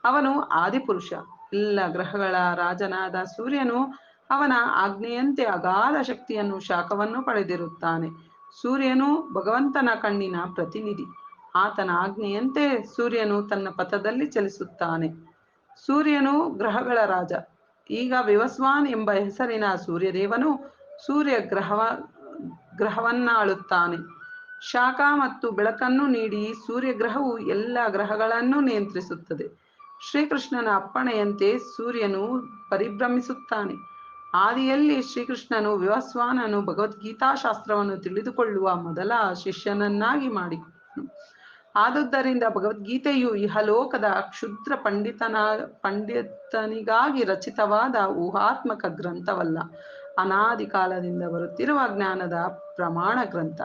ಅವನು ಆದಿಪುರುಷ, ಎಲ್ಲ ಗ್ರಹಗಳ ರಾಜನಾದ ಸೂರ್ಯನು ಅವನ ಆಜ್ಞೆಯಂತೆ ಅಗಾಧ ಶಕ್ತಿಯನ್ನು ಶಾಖವನ್ನು ಪಡೆದಿರುತ್ತಾನೆ. ಸೂರ್ಯನು ಭಗವಂತನ ಕಣ್ಣಿನ ಪ್ರತಿನಿಧಿ, ಆತನ ಆಜ್ಞೆಯಂತೆ ಸೂರ್ಯನು ತನ್ನ ಪಥದಲ್ಲಿ ಚಲಿಸುತ್ತಾನೆ. ಸೂರ್ಯನು ಗ್ರಹಗಳ ರಾಜ, ಈಗ ವಿವಸ್ವಾನ್ ಎಂಬ ಹೆಸರಿನ ಸೂರ್ಯದೇವನು ಸೂರ್ಯ ಗ್ರಹವ, ಗ್ರಹವನ್ನಾಳುತ್ತಾನೆ. ಶಾಖ ಮತ್ತು ಬೆಳಕನ್ನು ನೀಡಿ ಸೂರ್ಯಗ್ರಹವು ಎಲ್ಲ ಗ್ರಹಗಳನ್ನು ನಿಯಂತ್ರಿಸುತ್ತದೆ. ಶ್ರೀಕೃಷ್ಣನ ಅಪ್ಪಣೆಯಂತೆ ಸೂರ್ಯನು ಪರಿಭ್ರಮಿಸುತ್ತಾನೆ. ಆದಿಯಲ್ಲಿ ಶ್ರೀಕೃಷ್ಣನು ವಿವಸ್ವಾನನು ಭಗವದ್ಗೀತಾ ಶಾಸ್ತ್ರವನ್ನು ತಿಳಿದುಕೊಳ್ಳುವ ಮೊದಲ ಶಿಷ್ಯನನ್ನಾಗಿ ಮಾಡಿ ಆದುದರಿಂದ ಭಗವದ್ಗೀತೆಯು ಇಹಲೋಕದ ಕ್ಷುದ್ರ ಪಂಡಿತನ, ಪಂಡಿತನಿಗಾಗಿ ರಚಿತವಾದ ಊಹಾತ್ಮಕ ಗ್ರಂಥವಲ್ಲ. ಅನಾದಿ ಕಾಲದಿಂದ ಬರುತ್ತಿರುವ ಜ್ಞಾನದ ಪ್ರಮಾಣ ಗ್ರಂಥ.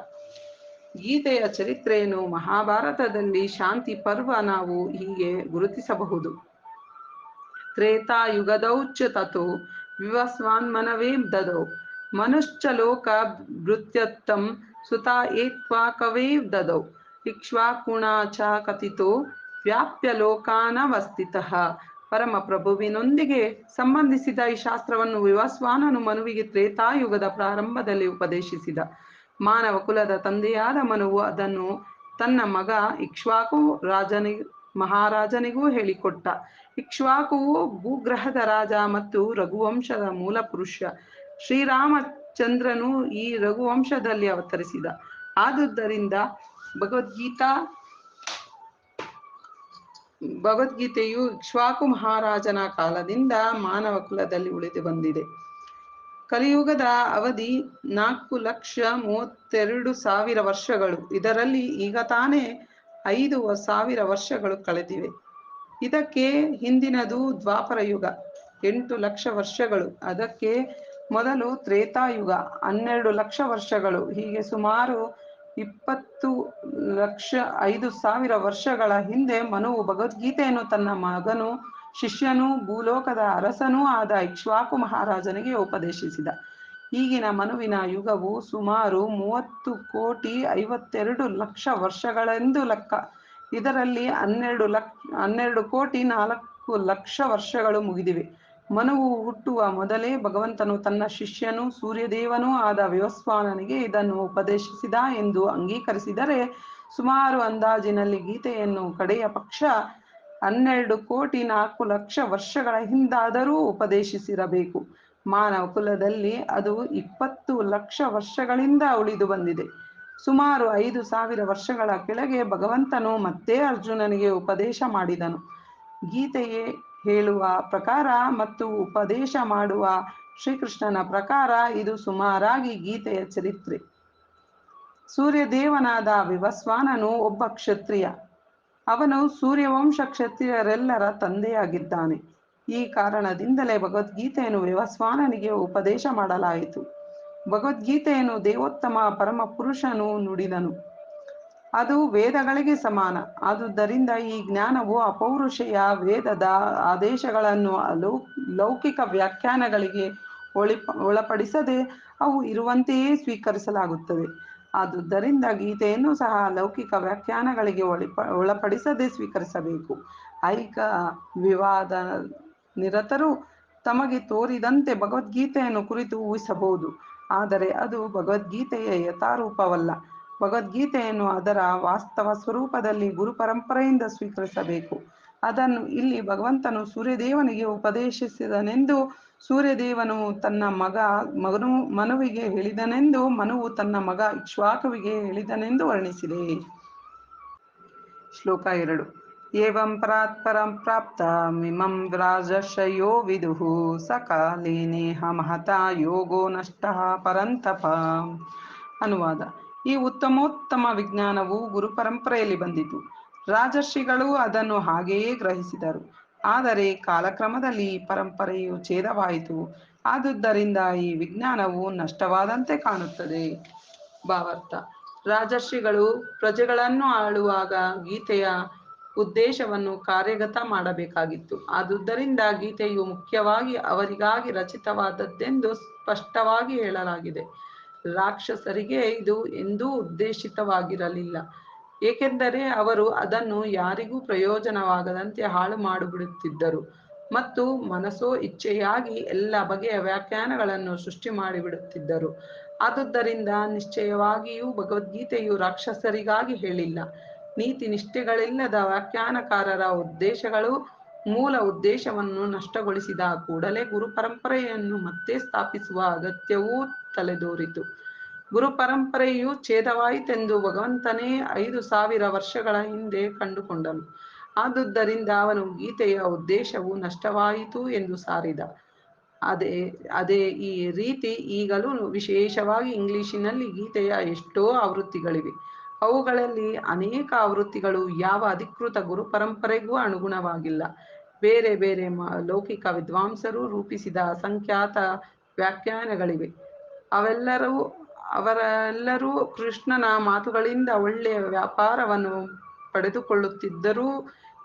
ಗೀತೆಯ ಚರಿತ್ರೆಯನ್ನು ಮಹಾಭಾರತದಲ್ಲಿ ಶಾಂತಿ ಪರ್ವ ನಾವು ಹೀಗೆ ಗುರುತಿಸಬಹುದು. ತ್ರೇತಾಯುಗದೌಚ ತಥೋ ವಿವಸ್ವಾನ್ಮನವೇ ದದೌ. ಮನುಶ್ಚ ಲೋಕ ಭೃತ್ಯತ್ತಂ ಸುತ ಏತ್ವಾಕವೇ ದದೌ. ಇಕ್ಷ್ವಾಕುಣಾ ಚ ಕಥಿತೋ ವ್ಯಾಪ್ಯ ಲೋಕಾನವಸ್ಥಿತಃ ಪರಮ ಪ್ರಭುವಿನೊಂದಿಗೆ ಸಂಬಂಧಿಸಿದ ಈ ಶಾಸ್ತ್ರವನ್ನು ವಿವಸ್ವಾನನು ಮನುವಿಗೆ ತ್ರೇತಾಯುಗದ ಪ್ರಾರಂಭದಲ್ಲಿ ಉಪದೇಶಿಸಿದ. ಮಾನವ ಕುಲದ ತಂದೆಯಾದ ಮನುವು ಅದನ್ನು ತನ್ನ ಮಗ ಇಕ್ಷ್ವಾಕು ರಾಜನಿ, ಮಹಾರಾಜನಿಗೂ ಹೇಳಿಕೊಟ್ಟ. ಇಕ್ಷ್ವಾಕುವು ಭೂಗ್ರಹದ ರಾಜ ಮತ್ತು ರಘುವಂಶದ ಮೂಲ ಪುರುಷ. ಶ್ರೀರಾಮಚಂದ್ರನು ಈ ರಘುವಂಶದಲ್ಲಿ ಅವತರಿಸಿದ. ಆದುದರಿಂದ ಭಗವದ್ಗೀತಾ ಭಗವದ್ಗೀತೆಯು ಇಕ್ಷ್ವಾಕು ಮಹಾರಾಜನ ಕಾಲದಿಂದ ಮಾನವ ಕುಲದಲ್ಲಿ ಉಳಿದು ಬಂದಿದೆ. ಕಲಿಯುಗದ ಅವಧಿ ನಾಲ್ಕು ಲಕ್ಷ ಮೂವತ್ತೆರಡು ಸಾವಿರ ವರ್ಷಗಳು. ಇದರಲ್ಲಿ ಈಗ ತಾನೇ ಐದು ಸಾವಿರ ವರ್ಷಗಳು ಕಳೆದಿವೆ. ಇದಕ್ಕೆ ಹಿಂದಿನದು ದ್ವಾಪರ ಯುಗ. ಎಂಟು ಲಕ್ಷ ವರ್ಷಗಳು. ಅದಕ್ಕೆ ಮೊದಲು ತ್ರೇತಾಯುಗ. ಹನ್ನೆರಡು ಲಕ್ಷ ವರ್ಷಗಳು. ಹೀಗೆ ಸುಮಾರು ಇಪ್ಪತ್ತು ಲಕ್ಷ ಐದು ಸಾವಿರ ವರ್ಷಗಳ ಹಿಂದೆ ಮನುವು ಭಗವದ್ಗೀತೆಯನ್ನು ತನ್ನ ಮಗನು, ಶಿಷ್ಯನೂ, ಭೂಲೋಕದ ಅರಸನೂ ಆದ ಇಕ್ಷ್ವಾಕು ಮಹಾರಾಜನಿಗೆ ಉಪದೇಶಿಸಿದ. ಈಗಿನ ಮನುವಿನ ಯುಗವು ಸುಮಾರು ಮೂವತ್ತು ಕೋಟಿ ಐವತ್ತೆರಡು ಲಕ್ಷ ವರ್ಷಗಳೆಂದು ಲೆಕ್ಕ. ಇದರಲ್ಲಿ ಹನ್ನೆರಡು ಲಕ್, ಹನ್ನೆರಡು ಕೋಟಿ ನಾಲ್ಕು ಲಕ್ಷ ವರ್ಷಗಳು ಮುಗಿದಿವೆ. ಮನುವು ಹುಟ್ಟುವ ಮೊದಲೇ ಭಗವಂತನು ತನ್ನ ಶಿಷ್ಯನೂ ಸೂರ್ಯದೇವನೂ ಆದ ವಿವಸ್ವಾನನಿಗೆ ಇದನ್ನು ಉಪದೇಶಿಸಿದ ಎಂದು ಅಂಗೀಕರಿಸಿದರೆ ಸುಮಾರು ಅಂದಾಜಿನಲ್ಲಿ ಗೀತೆಯನ್ನು ಕಡೆಯ ಪಕ್ಷ ಹನ್ನೆರಡು ಕೋಟಿ ನಾಲ್ಕು ಲಕ್ಷ ವರ್ಷಗಳ ಹಿಂದಾದರೂ ಉಪದೇಶಿಸಿರಬೇಕು. ಮಾನವ ಕುಲದಲ್ಲಿ ಅದು ಇಪ್ಪತ್ತು ಲಕ್ಷ ವರ್ಷಗಳಿಂದ ಉಳಿದು ಬಂದಿದೆ. ಸುಮಾರು ಐದು ಸಾವಿರ ವರ್ಷಗಳ ಕೆಳಗೆ ಭಗವಂತನು ಮತ್ತೆ ಅರ್ಜುನನಿಗೆ ಉಪದೇಶ ಮಾಡಿದನು. ಗೀತೆಯೇ ಹೇಳುವ ಪ್ರಕಾರ ಮತ್ತು ಉಪದೇಶ ಮಾಡುವ ಶ್ರೀಕೃಷ್ಣನ ಪ್ರಕಾರ ಇದು ಸುಮಾರಾಗಿ ಗೀತೆಯ ಚರಿತ್ರೆ. ಸೂರ್ಯದೇವನಾದ ವಿವಸ್ವಾನನು ಒಬ್ಬ ಕ್ಷತ್ರಿಯ. ಅವನು ಸೂರ್ಯವಂಶ ಕ್ಷತ್ರಿಯರೆಲ್ಲರ ತಂದೆಯಾಗಿದ್ದಾನೆ. ಈ ಕಾರಣದಿಂದಲೇ ಭಗವದ್ಗೀತೆಯನ್ನು ವಿವಸ್ವಾನನಿಗೆ ಉಪದೇಶ ಮಾಡಲಾಯಿತು. ಭಗವದ್ಗೀತೆಯನ್ನು ದೇವೋತ್ತಮ ಪರಮ ಪುರುಷನು ನುಡಿದನು. ಅದು ವೇದಗಳಿಗೆ ಸಮಾನ. ಆದುದರಿಂದ ಈ ಜ್ಞಾನವು ಅಪೌರುಷೆಯ ವೇದದ ಆದೇಶಗಳನ್ನು ಅಲೌ, ಲೌಕಿಕ ವ್ಯಾಖ್ಯಾನಗಳಿಗೆ ಒಳಿಪ ಒಳಪಡಿಸದೆ ಅವು ಇರುವಂತೆಯೇ ಸ್ವೀಕರಿಸಲಾಗುತ್ತದೆ ಆದುದರಿಂದ ಗೀತೆಯನ್ನು ಸಹ ಲೌಕಿಕ ವ್ಯಾಖ್ಯಾನಗಳಿಗೆ ಒಳಿಪ, ಒಳಪಡಿಸದೆ ಸ್ವೀಕರಿಸಬೇಕು. ಐಕ ವಿವಾದ ನಿರತರು ತಮಗೆ ತೋರಿದಂತೆ ಭಗವದ್ಗೀತೆಯನ್ನು ಕುರಿತು ಊಹಿಸಬಹುದು. ಆದರೆ ಅದು ಭಗವದ್ಗೀತೆಯ ಯಥಾರೂಪವಲ್ಲ. ಭಗವದ್ಗೀತೆಯನ್ನು ಅದರ ವಾಸ್ತವ ಸ್ವರೂಪದಲ್ಲಿ ಗುರು ಪರಂಪರೆಯಿಂದ ಸ್ವೀಕರಿಸಬೇಕು. ಅದನ್ನು ಇಲ್ಲಿ ಭಗವಂತನು ಸೂರ್ಯದೇವನಿಗೆ ಉಪದೇಶಿಸಿದನೆಂದು ಸೂರ್ಯದೇವನು ತನ್ನ ಮಗ ಮಗನು ಮನುವಿಗೆ ಹೇಳಿದನೆಂದು, ಮನುವು ತನ್ನ ಮಗ ಇಕ್ಷ್ವಾಕುವಿಗೆ ಹೇಳಿದನೆಂದು ವರ್ಣಿಸಿದೆ. ಶ್ಲೋಕ ಎರಡು. ಏವಂ ಪರಾತ್ಪರಂ ಪ್ರಾಪ್ತ ಮಿಮಂ ರಾಜಶಯೋ ವಿದುಃ, ಸಕಾಲೇನೇಹ ಮಹತಾ ಯೋಗೋ ನಷ್ಟ ಪರಂತಪ. ಅನುವಾದ. ಈ ಉತ್ತಮೋತ್ತಮ ವಿಜ್ಞಾನವು ಗುರು ಪರಂಪರೆಯಲ್ಲಿ ಬಂದಿತು. ರಾಜರ್ಷಿಗಳು ಅದನ್ನು ಹಾಗೆಯೇ ಗ್ರಹಿಸಿದರು. ಆದರೆ ಕಾಲಕ್ರಮದಲ್ಲಿ ಪರಂಪರೆಯು ಛೇದವಾಯಿತು. ಆದುದರಿಂದ ಈ ವಿಜ್ಞಾನವು ನಷ್ಟವಾದಂತೆ ಕಾಣುತ್ತದೆ. ಭಾವಾರ್ಥ. ರಾಜರ್ಷಿಗಳು ಪ್ರಜೆಗಳನ್ನು ಆಳುವಾಗ ಗೀತೆಯ ಉದ್ದೇಶವನ್ನು ಕಾರ್ಯಗತ ಮಾಡಬೇಕಾಗಿತ್ತು. ಆದುದರಿಂದ ಗೀತೆಯು ಮುಖ್ಯವಾಗಿ ಅವರಿಗಾಗಿ ರಚಿತವಾದದ್ದೆಂದು ಸ್ಪಷ್ಟವಾಗಿ ಹೇಳಲಾಗಿದೆ. ರಾಕ್ಷಸರಿಗೆ ಇದು ಎಂದೂ ಉದ್ದೇಶಿತವಾಗಿರಲಿಲ್ಲ. ಏಕೆಂದರೆ ಅವರು ಅದನ್ನು ಯಾರಿಗೂ ಪ್ರಯೋಜನವಾಗದಂತೆ ಹಾಳು ಮಾಡಿಬಿಡುತ್ತಿದ್ದರು ಮತ್ತು ಮನಸೋ ಇಚ್ಛೆಯಾಗಿ ಎಲ್ಲ ಬಗೆಯ ವ್ಯಾಖ್ಯಾನಗಳನ್ನು ಸೃಷ್ಟಿ ಮಾಡಿಬಿಡುತ್ತಿದ್ದರು. ಆದುದರಿಂದ ನಿಶ್ಚಯವಾಗಿಯೂ ಭಗವದ್ಗೀತೆಯು ರಾಕ್ಷಸರಿಗಾಗಿ ಹೇಳಿಲ್ಲ. ನೀತಿ ನಿಷ್ಠೆಗಳಿಲ್ಲದ ವ್ಯಾಖ್ಯಾನಕಾರರ ಉದ್ದೇಶಗಳು ಮೂಲ ಉದ್ದೇಶವನ್ನು ನಷ್ಟಗೊಳಿಸಿದ ಕೂಡಲೇ ಗುರು ಪರಂಪರೆಯನ್ನು ಮತ್ತೆ ಸ್ಥಾಪಿಸುವ ಅಗತ್ಯವೂ ತಲೆದೋರಿತು ಗುರು ಪರಂಪರೆಯು ಛೇದವಾಯಿತೆಂದು ಭಗವಂತನೇ ಐದು ಸಾವಿರ ವರ್ಷಗಳ ಹಿಂದೆ ಕಂಡುಕೊಂಡನು. ಆದುದರಿಂದ ಅವನು ಗೀತೆಯ ಉದ್ದೇಶವು ನಷ್ಟವಾಯಿತು ಎಂದು ಸಾರಿದ. ಅದೇ ಅದೇ ಈ ರೀತಿ ಈಗಲೂ ವಿಶೇಷವಾಗಿ ಇಂಗ್ಲಿಶಿನಲ್ಲಿ ಗೀತೆಯ ಎಷ್ಟೋ ಆವೃತ್ತಿಗಳಿವೆ. ಅವುಗಳಲ್ಲಿ ಅನೇಕ ಆವೃತ್ತಿಗಳು ಯಾವ ಅಧಿಕೃತ ಗುರು ಪರಂಪರೆಗೂ ಅನುಗುಣವಾಗಿಲ್ಲ. ಬೇರೆ ಬೇರೆ ಲೌಕಿಕ ವಿದ್ವಾಂಸರು ರೂಪಿಸಿದ ಅಸಂಖ್ಯಾತ ವ್ಯಾಖ್ಯಾನಗಳಿವೆ. ಅವೆಲ್ಲರೂ, ಅವರೆಲ್ಲರೂ ಕೃಷ್ಣನ ಮಾತುಗಳಿಂದ ಒಳ್ಳೆಯ ವ್ಯಾಪಾರವನ್ನು ಪಡೆದುಕೊಳ್ಳುತ್ತಿದ್ದರೂ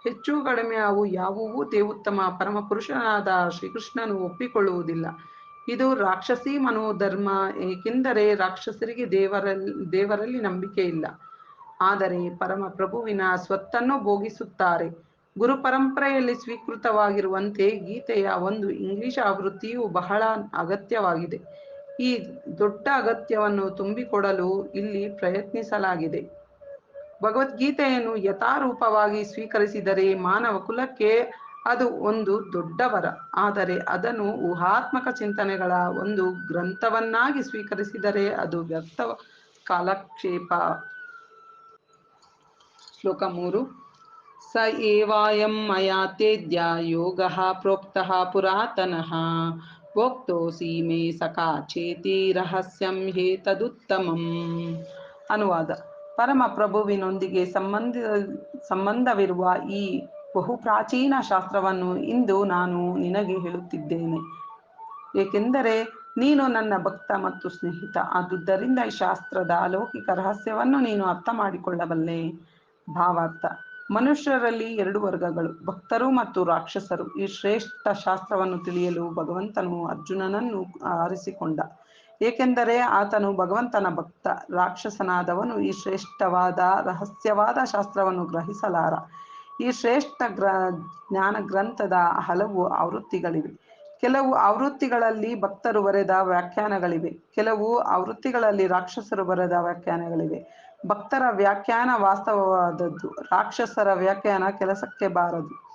ಹೆಚ್ಚು ಕಡಿಮೆ ಅವು ಯಾವುವೂ ದೇವುತ್ತಮ ಪರಮಪುರುಷನಾದ ಶ್ರೀಕೃಷ್ಣನು ಒಪ್ಪಿಕೊಳ್ಳುವುದಿಲ್ಲ. ಇದು ರಾಕ್ಷಸಿ ಮನೋಧರ್ಮ, ಏಕೆಂದರೆ ರಾಕ್ಷಸರಿಗೆ ದೇವರಲ್ಲಿ ದೇವರಲ್ಲಿ ನಂಬಿಕೆ ಇಲ್ಲ. ಆದರೆ ಪರಮ ಪ್ರಭುವಿನ ಸ್ವತ್ತನ್ನು ಭೋಗಿಸುತ್ತಾರೆ. ಗುರು ಪರಂಪರೆಯಲ್ಲಿ ಸ್ವೀಕೃತವಾಗಿರುವಂತೆ ಗೀತೆಯ ಒಂದು ಇಂಗ್ಲಿಷ್ ಆವೃತ್ತಿಯು ಬಹಳ ಅಗತ್ಯವಾಗಿದೆ. ಈ ದೊಡ್ಡ ಅಗತ್ಯವನ್ನು ತುಂಬಿಕೊಡಲು ಇಲ್ಲಿ ಪ್ರಯತ್ನಿಸಲಾಗಿದೆ. ಭಗವದ್ಗೀತೆಯನ್ನು ಯಥಾರೂಪವಾಗಿ ಸ್ವೀಕರಿಸಿದರೆ ಮಾನವ ಕುಲಕ್ಕೆ ಅದು ಒಂದು ದೊಡ್ಡ ವರ. ಆದರೆ ಅದನ್ನು ಊಹಾತ್ಮಕ ಚಿಂತನೆಗಳ ಒಂದು ಗ್ರಂಥವನ್ನಾಗಿ ಸ್ವೀಕರಿಸಿದರೆ ಅದು ವ್ಯರ್ಥ. ಕಾಲಕ್ಷೇಪ. ಶ್ಲೋಕ ಮೂರು. ಸ ಏವಾಯಂ ಮಯಾ ತೇಜ್ಯ ಯೋಗ ಪ್ರೋಕ್ತಃ ಪುರಾತನಃ. ಭೋಕ್ತೋಸಿ ಮೇ ಸಖಾ ಚೇತಿ ರಹಸ್ಯಂ ಹೇತದುತ್ತಮಂ ಅನುವಾದ ಪರಮ ಪ್ರಭುವಿನೊಂದಿಗೆ ಸಂಬಂಧ, ಸಂಬಂಧವಿರುವ ಈ ಬಹು ಪ್ರಾಚೀನ ಶಾಸ್ತ್ರವನ್ನು ಇಂದು ನಾನು ನಿನಗೆ ಹೇಳುತ್ತಿದ್ದೇನೆ. ಏಕೆಂದರೆ ನೀನು ನನ್ನ ಭಕ್ತ ಮತ್ತು ಸ್ನೇಹಿತ. ಆದುದರಿಂದ ಈ ಶಾಸ್ತ್ರದ ಅಲೌಕಿಕ ರಹಸ್ಯವನ್ನು ನೀನು ಅರ್ಥ ಮಾಡಿಕೊಳ್ಳಬಲ್ಲೆ ಭಾವಾರ್ಥ. ಮನುಷ್ಯರಲ್ಲಿ ಎರಡು ವರ್ಗಗಳು, ಭಕ್ತರು ಮತ್ತು ರಾಕ್ಷಸರು. ಈ ಶ್ರೇಷ್ಠ ಶಾಸ್ತ್ರವನ್ನು ತಿಳಿಯಲು ಭಗವಂತನು ಅರ್ಜುನನನ್ನು ಆರಿಸಿಕೊಂಡ. ಏಕೆಂದರೆ ಆತನು ಭಗವಂತನ ಭಕ್ತ, ರಾಕ್ಷಸನಾದವನು ಈ ಶ್ರೇಷ್ಠವಾದ, ರಹಸ್ಯವಾದ ಶಾಸ್ತ್ರವನ್ನು ಗ್ರಹಿಸಲಾರ. ಈ ಶ್ರೇಷ್ಠ ಗ್ರ, ಜ್ಞಾನ ಗ್ರಂಥದ ಹಲವು ಆವೃತ್ತಿಗಳಿವೆ. ಕೆಲವು ಆವೃತ್ತಿಗಳಲ್ಲಿ ಭಕ್ತರು ಬರೆದ ವ್ಯಾಖ್ಯಾನಗಳಿವೆ. ಕೆಲವು ಆವೃತ್ತಿಗಳಲ್ಲಿ ರಾಕ್ಷಸರು ಬರೆದ ವ್ಯಾಖ್ಯಾನಗಳಿವೆ. ಭಕ್ತರ ವ್ಯಾಖ್ಯಾನ ವಾಸ್ತವವಾದದ್ದು. ರಾಕ್ಷಸರ ವ್ಯಾಖ್ಯಾನ ಕೆಲಸಕ್ಕೆ ಬಾರದು.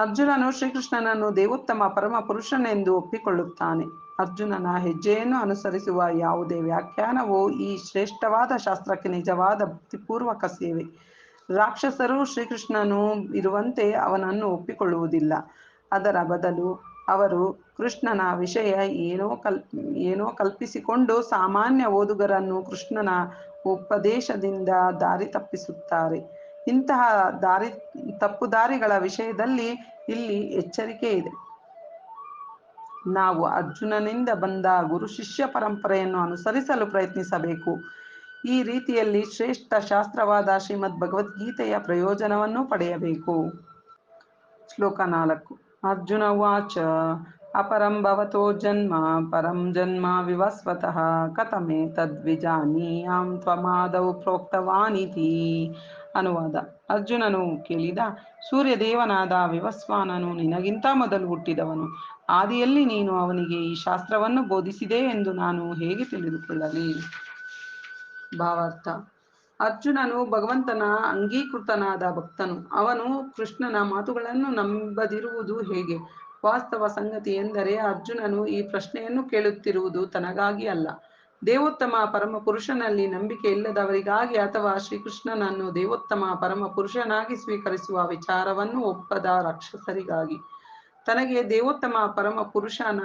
ಅರ್ಜುನನು ಶ್ರೀಕೃಷ್ಣನನ್ನು ದೇವೋತ್ತಮ ಪರಮ ಪುರುಷನೆಂದು ಒಪ್ಪಿಕೊಳ್ಳುತ್ತಾನೆ. ಅರ್ಜುನನ ಹೆಜ್ಜೆಯನ್ನು ಅನುಸರಿಸುವ ಯಾವುದೇ ವ್ಯಾಖ್ಯಾನವು ಈ ಶ್ರೇಷ್ಠವಾದ ಶಾಸ್ತ್ರಕ್ಕೆ ನಿಜವಾದ ಭಕ್ತಿಪೂರ್ವಕ ಸೇವೆ. ರಾಕ್ಷಸರು ಶ್ರೀಕೃಷ್ಣನು ಇರುವಂತೆ ಅವನನ್ನು ಒಪ್ಪಿಕೊಳ್ಳುವುದಿಲ್ಲ. ಅದರ ಬದಲು ಅವರು ಕೃಷ್ಣನ ವಿಷಯ ಏನೋ ಕಲ್, ಏನೋ ಕಲ್ಪಿಸಿಕೊಂಡು ಸಾಮಾನ್ಯ ಓದುಗರನ್ನು ಕೃಷ್ಣನ ಉಪದೇಶದಿಂದ ದಾರಿ ತಪ್ಪಿಸುತ್ತಾರೆ. ಇಂತಹ ದಾರಿ, ತಪ್ಪು ದಾರಿಗಳ ವಿಷಯದಲ್ಲಿ ಇಲ್ಲಿ ಎಚ್ಚರಿಕೆ ಇದೆ. ನಾವು ಅರ್ಜುನನಿಂದ ಬಂದ ಗುರು ಶಿಷ್ಯ ಪರಂಪರೆಯನ್ನು ಅನುಸರಿಸಲು ಪ್ರಯತ್ನಿಸಬೇಕು. ಈ ರೀತಿಯಲ್ಲಿ ಶ್ರೇಷ್ಠ ಶಾಸ್ತ್ರವಾದ ಶ್ರೀಮದ್ ಭಗವದ್ಗೀತೆಯ ಪ್ರಯೋಜನವನ್ನು ಪಡೆಯಬೇಕು. ಶ್ಲೋಕ ನಾಲ್ಕು. ಅರ್ಜುನ ವಾಚ. ಅಪರಂ ಭವತೋ ಜನ್ಮ ಪರಂ ಜನ್ಮ ವಿವಸ್ವತಃ ಕಥಮೇ ತದ್ವಿಜಾನೀಯಾಂ ತ್ವಮಾದೌ ಪ್ರೋಕ್ತವಾನಿತಿ ಅನುವಾದ ಅರ್ಜುನನು ಕೇಳಿದ, ಸೂರ್ಯದೇವನಾದ ವಿವಸ್ವಾನನು ನಿನಗಿಂತ ಮೊದಲು ಹುಟ್ಟಿದವನು. ಆದಿಯಲ್ಲಿ ನೀನು ಅವನಿಗೆ ಈ ಶಾಸ್ತ್ರವನ್ನು ಬೋಧಿಸಿದೆ ಎಂದು ನಾನು ಹೇಗೆ ತಿಳಿದುಕೊಳ್ಳಲಿ? ಭಾವಾರ್ಥ. ಅರ್ಜುನನು ಭಗವಂತನ ಅಂಗೀಕೃತನಾದ ಭಕ್ತನು. ಅವನು ಕೃಷ್ಣನ ಮಾತುಗಳನ್ನು ನಂಬದಿರುವುದು ಹೇಗೆ? ವಾಸ್ತವ ಸಂಗತಿ ಎಂದರೆ ಅರ್ಜುನನು ಈ ಪ್ರಶ್ನೆಯನ್ನು ಕೇಳುತ್ತಿರುವುದು ತನಗಾಗಿ ಅಲ್ಲ. ದೇವೋತ್ತಮ ಪರಮ ಪುರುಷನಲ್ಲಿ ನಂಬಿಕೆ ಇಲ್ಲದವರಿಗಾಗಿ ಅಥವಾ ಶ್ರೀಕೃಷ್ಣನನ್ನು ದೇವೋತ್ತಮ ಪರಮ ಪುರುಷನಾಗಿ ಸ್ವೀಕರಿಸುವ ವಿಚಾರವನ್ನು ಒಪ್ಪದ ರಾಕ್ಷಸರಿಗಾಗಿ. ತನಗೆ ದೇವೋತ್ತಮ ಪರಮ ಪುರುಷನ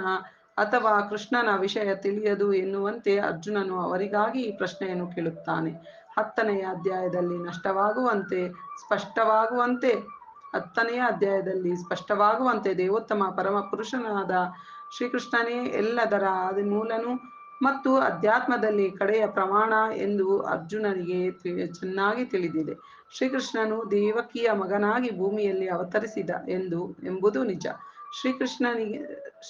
ಅಥವಾ ಕೃಷ್ಣನ ವಿಷಯ ತಿಳಿಯದು ಎನ್ನುವಂತೆ ಅರ್ಜುನನು ಅವರಿಗಾಗಿ ಈ ಪ್ರಶ್ನೆಯನ್ನು ಕೇಳುತ್ತಾನೆ. ಹತ್ತನೆಯ ಅಧ್ಯಾಯದಲ್ಲಿ ನಷ್ಟವಾಗುವಂತೆ, ಸ್ಪಷ್ಟವಾಗುವಂತೆ ಹತ್ತನೆಯ ಅಧ್ಯಾಯದಲ್ಲಿ ಸ್ಪಷ್ಟವಾಗುವಂತೆ ದೇವೋತ್ತಮ ಪರಮ ಪುರುಷನಾದ ಶ್ರೀಕೃಷ್ಣನೇ ಎಲ್ಲದರ ಆದಿಮೂಲನು ಮತ್ತು ಅಧ್ಯಾತ್ಮದಲ್ಲಿ ಕಡೆಯ ಪ್ರಮಾಣ ಎಂದು ಅರ್ಜುನನಿಗೆ ಚೆನ್ನಾಗಿ ತಿಳಿದಿದೆ. ಶ್ರೀಕೃಷ್ಣನು ದೇವಕಿಯ ಮಗನಾಗಿ ಭೂಮಿಯಲ್ಲಿ ಅವತರಿಸಿದ ಎಂದು ಎಂಬುದು ನಿಜ. ಶ್ರೀಕೃಷ್ಣನಿಗೆ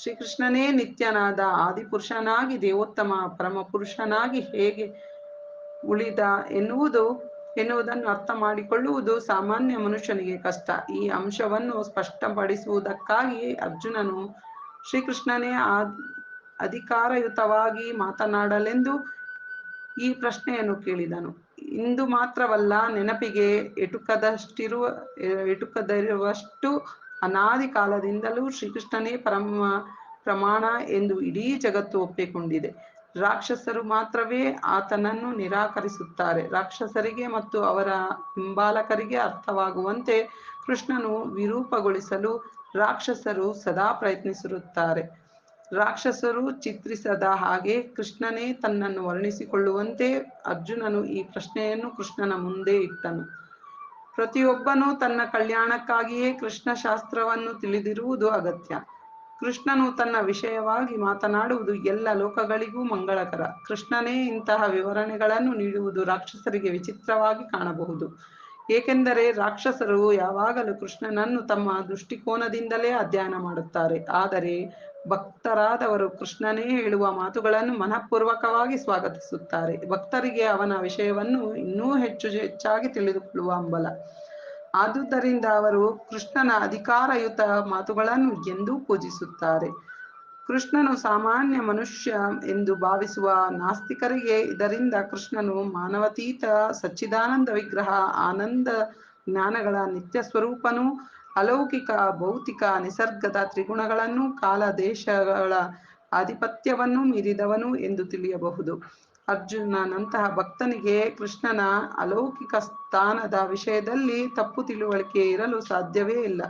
ಶ್ರೀಕೃಷ್ಣನೇ ನಿತ್ಯನಾದ ಆದಿಪುರುಷನಾಗಿ ದೇವೋತ್ತಮ ಪರಮ ಪುರುಷನಾಗಿ ಹೇಗೆ ಉಳಿದ ಎನ್ನುವುದು ಎನ್ನುವುದನ್ನು ಅರ್ಥ ಮಾಡಿಕೊಳ್ಳುವುದು ಸಾಮಾನ್ಯ ಮನುಷ್ಯನಿಗೆ ಕಷ್ಟ. ಈ ಅಂಶವನ್ನು ಸ್ಪಷ್ಟಪಡಿಸುವುದಕ್ಕಾಗಿ ಅರ್ಜುನನು ಶ್ರೀಕೃಷ್ಣನೇ ಅಧಿಕಾರಯುತವಾಗಿ ಮಾತನಾಡಲೆಂದು ಈ ಪ್ರಶ್ನೆಯನ್ನು ಕೇಳಿದನು. ಇಂದು ಮಾತ್ರವಲ್ಲ, ನೆನಪಿಗೆ ಎಟುಕದಷ್ಟಿರುವ ಎಟುಕದಿರುವಷ್ಟು ಅನಾದಿ ಕಾಲದಿಂದಲೂ ಶ್ರೀಕೃಷ್ಣನೇ ಪರಮ ಪ್ರಮಾಣ ಎಂದು ಇಡೀ ಜಗತ್ತು ಒಪ್ಪಿಕೊಂಡಿದೆ. ರಾಕ್ಷಸರು ಮಾತ್ರವೇ ಆತನನ್ನು ನಿರಾಕರಿಸುತ್ತಾರೆ. ರಾಕ್ಷಸರಿಗೆ ಮತ್ತು ಅವರ ಹಿಂಬಾಲಕರಿಗೆ ಅರ್ಥವಾಗುವಂತೆ ಕೃಷ್ಣನು ವಿರೂಪಗೊಳಿಸಲು ರಾಕ್ಷಸರು ಸದಾ ಪ್ರಯತ್ನಿಸಿರುತ್ತಾರೆ ರಾಕ್ಷಸರು ಚಿತ್ರಿಸದ ಹಾಗೆ ಕೃಷ್ಣನೇ ತನ್ನನ್ನು ವರ್ಣಿಸಿಕೊಳ್ಳುವಂತೆ ಅರ್ಜುನನು ಈ ಪ್ರಶ್ನೆಯನ್ನು ಕೃಷ್ಣನ ಮುಂದೆ ಇಟ್ಟನು. ಪ್ರತಿಯೊಬ್ಬನೂ ತನ್ನ ಕಲ್ಯಾಣಕ್ಕಾಗಿಯೇ ಕೃಷ್ಣ ಶಾಸ್ತ್ರವನ್ನು ತಿಳಿದಿರುವುದು ಅಗತ್ಯ. ಕೃಷ್ಣನು ತನ್ನ ವಿಷಯವಾಗಿ ಮಾತನಾಡುವುದು ಎಲ್ಲ ಲೋಕಗಳಿಗೂ ಮಂಗಳಕರ. ಕೃಷ್ಣನೇ ಇಂತಹ ವಿವರಣೆಗಳನ್ನು ನೀಡುವುದು ರಾಕ್ಷಸರಿಗೆ ವಿಚಿತ್ರವಾಗಿ ಕಾಣಬಹುದು. ಏಕೆಂದರೆ ರಾಕ್ಷಸರು ಯಾವಾಗಲೂ ಕೃಷ್ಣನನ್ನು ತಮ್ಮ ದೃಷ್ಟಿಕೋನದಿಂದಲೇ ಅಧ್ಯಯನ ಮಾಡುತ್ತಾರೆ. ಆದರೆ ಭಕ್ತರಾದವರು ಕೃಷ್ಣನೇ ಹೇಳುವ ಮಾತುಗಳನ್ನು ಮನಃಪೂರ್ವಕವಾಗಿ ಸ್ವಾಗತಿಸುತ್ತಾರೆ. ಭಕ್ತರಿಗೆ ಅವನ ವಿಷಯವನ್ನು ಇನ್ನೂ ಹೆಚ್ಚು ಹೆಚ್ಚಾಗಿ ತಿಳಿದುಕೊಳ್ಳುವ ಹಂಬಲ. ಆದುದರಿಂದ ಅವರು ಕೃಷ್ಣನ ಅಧಿಕಾರಯುತ ಮಾತುಗಳನ್ನು ಎಂದೂ ಪೂಜಿಸುತ್ತಾರೆ. ಕೃಷ್ಣನು ಸಾಮಾನ್ಯ ಮನುಷ್ಯ ಎಂದು ಭಾವಿಸುವ ನಾಸ್ತಿಕರಿಗೆ ಇದರಿಂದ ಕೃಷ್ಣನು ಮಾನವತೀತ, ಸಚ್ಚಿದಾನಂದ ವಿಗ್ರಹ, ಆನಂದ ಜ್ಞಾನಗಳ ನಿತ್ಯ ಸ್ವರೂಪನು, ಅಲೌಕಿಕ, ಭೌತಿಕ, ನಿಸರ್ಗದ ತ್ರಿಗುಣಗಳನ್ನು ಕಾಲ ದೇಶಗಳ ಆಧಿಪತ್ಯವನ್ನು ಮೀರಿದವನು ಎಂದು ತಿಳಿಯಬಹುದು. ಅರ್ಜುನನಂತಹ ಭಕ್ತನಿಗೆ ಕೃಷ್ಣನ ಅಲೌಕಿಕ ಸ್ಥಾನದ ವಿಷಯದಲ್ಲಿ ತಪ್ಪು ತಿಳುವಳಿಕೆ ಇರಲು ಸಾಧ್ಯವೇ ಇಲ್ಲ.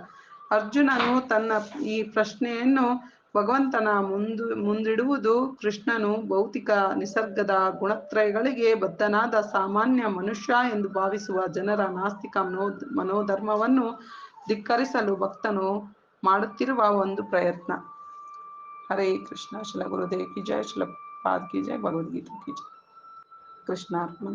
ಅರ್ಜುನನು ತನ್ನ ಈ ಪ್ರಶ್ನೆಯನ್ನು ಭಗವಂತನ ಮುಂದು, ಮುಂದಿಡುವುದು ಕೃಷ್ಣನು ಭೌತಿಕ ನಿಸರ್ಗದ ಗುಣತ್ರಯಗಳಿಗೆ ಬದ್ಧನಾದ ಸಾಮಾನ್ಯ ಮನುಷ್ಯ ಎಂದು ಭಾವಿಸುವ ಜನರ ನಾಸ್ತಿಕ ಮನೋ, ಮನೋಧರ್ಮವನ್ನು ಧಿಕ್ಕರಿಸಲು ಭಕ್ತನು ಮಾಡುತ್ತಿರುವ ಒಂದು ಪ್ರಯತ್ನ. ಹರೇ ಕೃಷ್ಣ, ಶಿಲ ಗುರುದೇವ್ ಕಿ ಜಯ ಪಾದ್ ಕಿ ಜಯ ಭಗವದ್ಗೀತಾ ಕಿ ಜಯ ಕೃಷ್ಣಾರ್ಪಣ